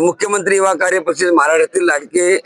मुख्यमंत्री युवा कार्य परिषद महाराष्ट्रातील लाडके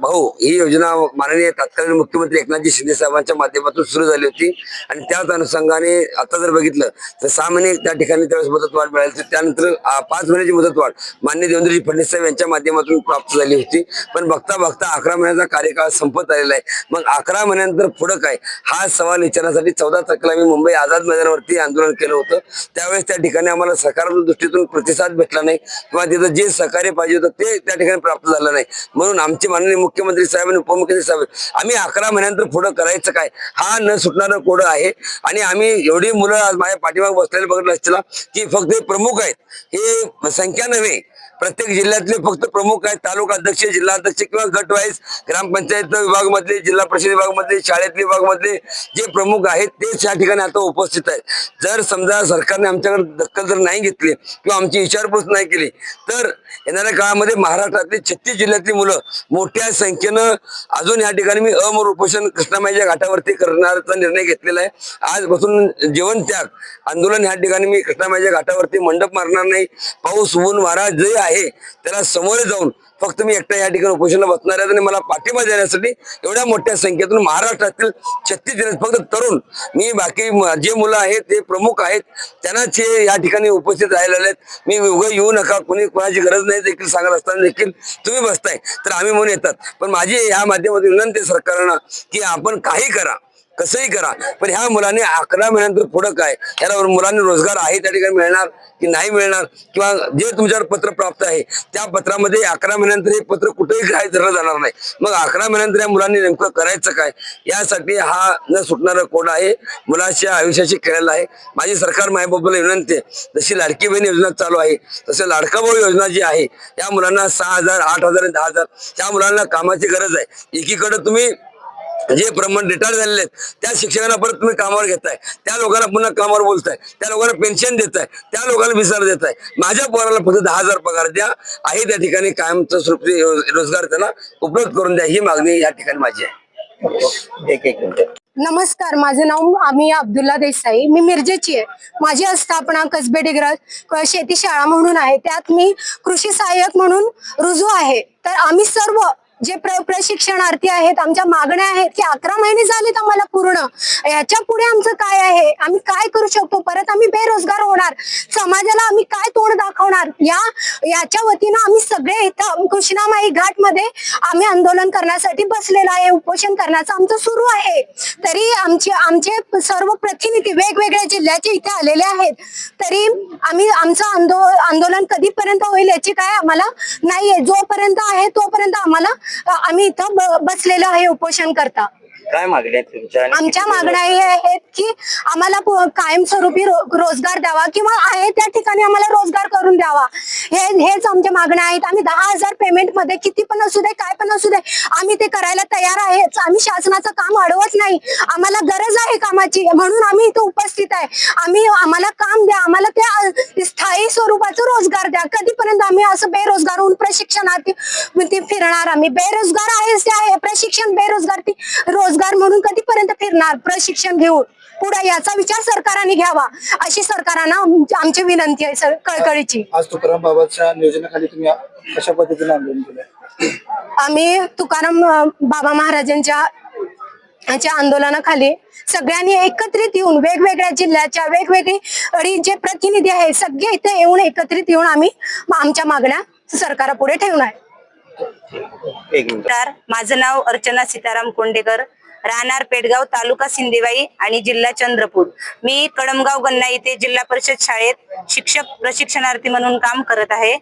भाऊ ही योजना माननीय तत्कालीन मुख्यमंत्री एकनाथजी शिंदे साहेबांच्या माध्यमातून सुरू झाली होती. आणि त्याच अनुषंगाने आता जर बघितलं तर सहा महिने त्या ठिकाणी त्यावेळेस मुदतवाढ मिळाली होती. त्यानंतर पाच महिन्याची मुदतवाढ मान्य देवेंद्रजी फडणवीस साहेब यांच्या माध्यमातून प्राप्त झाली होती. पण बघता बघता अकरा महिन्याचा कार्यकाळ संपत आलेला आहे. मग अकरा महिन्यानंतर पुढं काय? हा सवाल विचारण्यासाठी चौदा तारखेला मी मुंबई आझाद मैदानावरती आंदोलन केलं होतं. त्यावेळेस त्या ठिकाणी आम्हाला सकारात्मक दृष्टीतून प्रतिसाद भेटला नाही. किंवा तिथं जे सहकार्य पाहिजे होतं ते त्या ठिकाणी प्राप्त झालं नाही. म्हणून आमचे माननीय मुख्यमंत्री साहेब आणि उपमुख्यमंत्री साहेब आम्ही अकरा महिन्यानंतर पुढं करायचं काय? हा न सुटणारा कोड आहे. आणि आम्ही एवढी मुलं आज माझ्या पाठीमाग बसलेले बघितलं असतील की फक्त प्रमुख आहेत. हे संख्या नव्हे प्रत्येक जिल्ह्यातले फक्त प्रमुख आहेत तालुका अध्यक्ष जिल्हा अध्यक्ष किंवा गट वाईज ग्रामपंचायत विभाग मधले जिल्हा परिषद विभाग मधले शाळेतले विभाग मधले जे प्रमुख आहेत तेच या ठिकाणी आता उपस्थित आहेत. जर समजा सरकारने आमच्याकडे दखल जर नाही घेतली किंवा आमची विचारपूस नाही केली तर येणाऱ्या काळामध्ये महाराष्ट्रातली छत्तीस जिल्ह्यातली मुलं मोठ्या संख्येनं अजून या ठिकाणी मी अमर उपोषण कृष्णामाईच्या घाटावरती करण्याचा निर्णय घेतलेला आहे. आजपासून जीवन त्याग आंदोलन या ठिकाणी मी कृष्णामाईच्या घाटावरती मंडप मारणार नाही. पाऊस ऊन वारा जे आहे त्याला समोर जाऊन फक्त मी एकटा या ठिकाणी उपोषणाला बसणार आहे आणि मला पाठिंबा देण्यासाठी एवढ्या मोठ्या संख्येतून महाराष्ट्रातील छत्तीस जिल्ह्यात फक्त तरुण मी बाकी जे मुलं आहेत ते प्रमुख आहेत त्यांनाच हे या ठिकाणी उपस्थित राहिलेले आहेत. मी उभं येऊ नका कोणी कोणाची गरज नाही देखील सांगत असताना देखील तुम्ही बसताय. तर आम्ही म्हणून येतात. पण माझी या माध्यमातून विनंती सरकारनं की आपण काही करा. कसंही करा. पण ह्या मुलांनी अकरा महिन्यानंतर पुढं काय? याला मुलांनी रोजगार आहे त्या ठिकाणी मिळणार की नाही मिळणार? किंवा जे तुमच्यावर पत्र प्राप्त आहे त्या पत्रामध्ये अकरा महिन्यानंतर हे पत्र कुठेही काय धरलं जाणार नाही. मग अकरा महिन्यानंतर या मुलांनी नेमकं करायचं काय? यासाठी हा न सुटणारा कोड आहे? मुलाच्या आयुष्याशी खेळायला आहे. माझी सरकार मायबाबाला विनंती आहे. जशी लाडकी बहीण योजना चालू आहे तसं लाडका भाऊ योजना जी आहे या मुलांना सहा हजार आठ हजार आणि दहा हजार त्या मुलांना कामाची गरज आहे. एकीकडे तुम्ही जे प्रमाण रिटायर झालेले आहेत त्या शिक्षकांना परत तुम्ही कामावर घेताय. त्या लोकांना पुन्हा कामावर बोलताय. त्या लोकांना पेन्शन देताय. त्या लोकांना विसर देताय. माझ्या पोराला फक्त दहा हजार पगार द्या. आहे त्या ठिकाणी कायमचा स्वरूपी रोजगार त्यांना उपलब्ध करून द्या. ही मागणी या ठिकाणी माझी आहे. एक एक मिनिट. नमस्कार माझं नाव आम्ही अब्दुल्ला देसाई. मी मिरजेची आहे. माझी आस्थापना कसबे डिग्रज शेती शाळा म्हणून आहे. त्यात मी कृषी सहाय्यक म्हणून रुजू आहे. तर आम्ही सर्व जे प्र प्रशिक्षणार्थी आहेत आमच्या मागण्या आहेत की अकरा महिने झालेत आम्हाला पूर्ण. याच्यापुढे आमचं काय आहे? आम्ही काय करू शकतो? परत आम्ही बेरोजगार होणार. समाजाला आम्ही काय तोंड दाखवणार? या याच्या वतीनं आम्ही सगळे इथं कृष्णामाई घाटमध्ये आम्ही आंदोलन करण्यासाठी बसलेलो आहे. उपोषण करण्याचं आमचं सुरू आहे. तरी आमचे आमचे सर्व प्रतिनिधी वेगवेगळ्या जिल्ह्याचे इथे आलेले आहेत. तरी आम्ही आमचं आंदो आंदोलन कधीपर्यंत होईल याची काय आम्हाला नाहीये. जोपर्यंत आहे तोपर्यंत आम्हाला आम्ही इथं ब- बसलेलो आहे उपोषण करता. काय मागण्या आहेत तुमच्या आणि आमच्या किती मागण्या हे आहेत की आम्हाला प- कायमस्वरूपी रो- रोजगार द्यावा किंवा आहे त्या ठिकाणी आम्हाला रोजगार करून द्यावा. हे हेच आमच्या मागण्या आहेत. आम्ही दहा हजार पेमेंटमध्ये किती पण असू दे काय पण असू दे आम्ही ते करायला तयार आहेच. आम्ही शासनाचं काम अडवत नाही. आम्हाला गरज आहे कामाची. म्हणून आम्ही इथं उपस्थित आहे. आम्ही आम्हाला काम द्या. आम्हाला ते अ, स्थायी स्वरूपाचं रोजगार द्या. कधीपर्यंत आम्ही असं बेरोजगार होऊन प्रशिक्षणार्थी ती फिरणार. आम्ही बेरोजगार आहेच ते आहे. प्रशिक्षण बेरोजगार ती रोजगार म्हणून कधीपर्यंत फिरणार? प्रशिक्षण घेऊन. पुढे याचा विचार सरकारने घ्यावा. अशी सरकारांना आम- आमची विनंती आहे सर कळकळीची. आज तुकाराम बाबाच्या नियोजनाखाली तुम्ही कशा पद्धतीने आंदोलन केलं आम्ही तुकाराम बाबा महाराजांच्या यांच्या आंदोलनाखाली सगळ्यांनी एकत्रित येऊन वेगवेगळ्या जिल्ह्याच्या वेगवेगळी अडी जे प्रतिनिधी आहेत सगळे इथे येऊन एकत्रित येऊन आम्ही आमच्या मागण्या सरकारापुढे ठेवून आहे एक मिनिट. नमस्कार माझं नाव अर्चना सीताराम कोंडेकर. राहणार पेडगाव तालुका सिंदेवाई आणि जिल्हा चंद्रपूर. मी कडमगाव गन्ना इथे जिल्हा परिषद शाळेत शिक्षक प्रशिक्षणार्थी म्हणून काम करत आहे.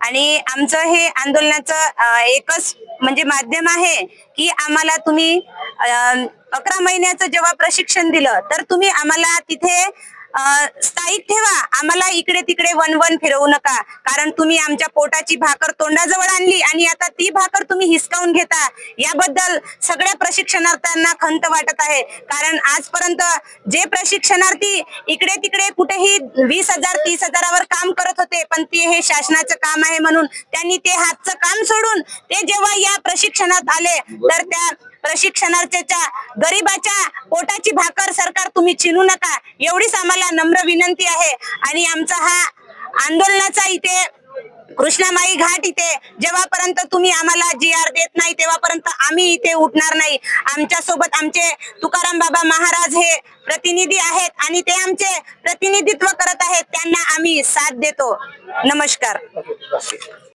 आणि आमचं हे आंदोलनाचं एकच म्हणजे माध्यम आहे की आम्हाला तुम्ही अकरा महिन्याचं जेव्हा प्रशिक्षण दिलं तर तुम्ही आम्हाला तिथे स्थायिक ठेवा. इकडे तिकडे वन वन फिरवू नका. कारण तुम्ही आमच्या पोटाची भाकर तोंडाजवळ आणली आणि आता ती भाकर तुम्ही हिसकावून घेता. याबद्दल सगळ्या प्रशिक्षणार्थ्यांना खंत वाटत आहे. कारण आजपर्यंत जे प्रशिक्षणार्थी इकडे तिकडे कुठेही वीस हजार तीस हजारावर काम करत होते पण ते हे शासनाचं काम आहे म्हणून त्यांनी ते हातचं काम सोडून ते जेव्हा या प्रशिक्षणात आले तर त्या प्रशिक्षणार्थीच्या गरीबाच्या पोटाची भाकर सरकार तुम्ही चिनू नका. एवढीच आम्हाला नम्र विनंती आहे. आणि आमचा हा आंदोलनाचा इथे कृष्णामाई घाट इथे जेव्हापर्यंत तुम्ही आम्हाला जी आर देत नाही तेव्हापर्यंत आम्ही इथे उठणार नाही. आमच्यासोबत आमचे तुकाराम बाबा महाराज हे प्रतिनिधी आहेत आणि ते आमचे प्रतिनिधित्व करत आहेत. त्यांना आम्ही साथ देतो. नमस्कार.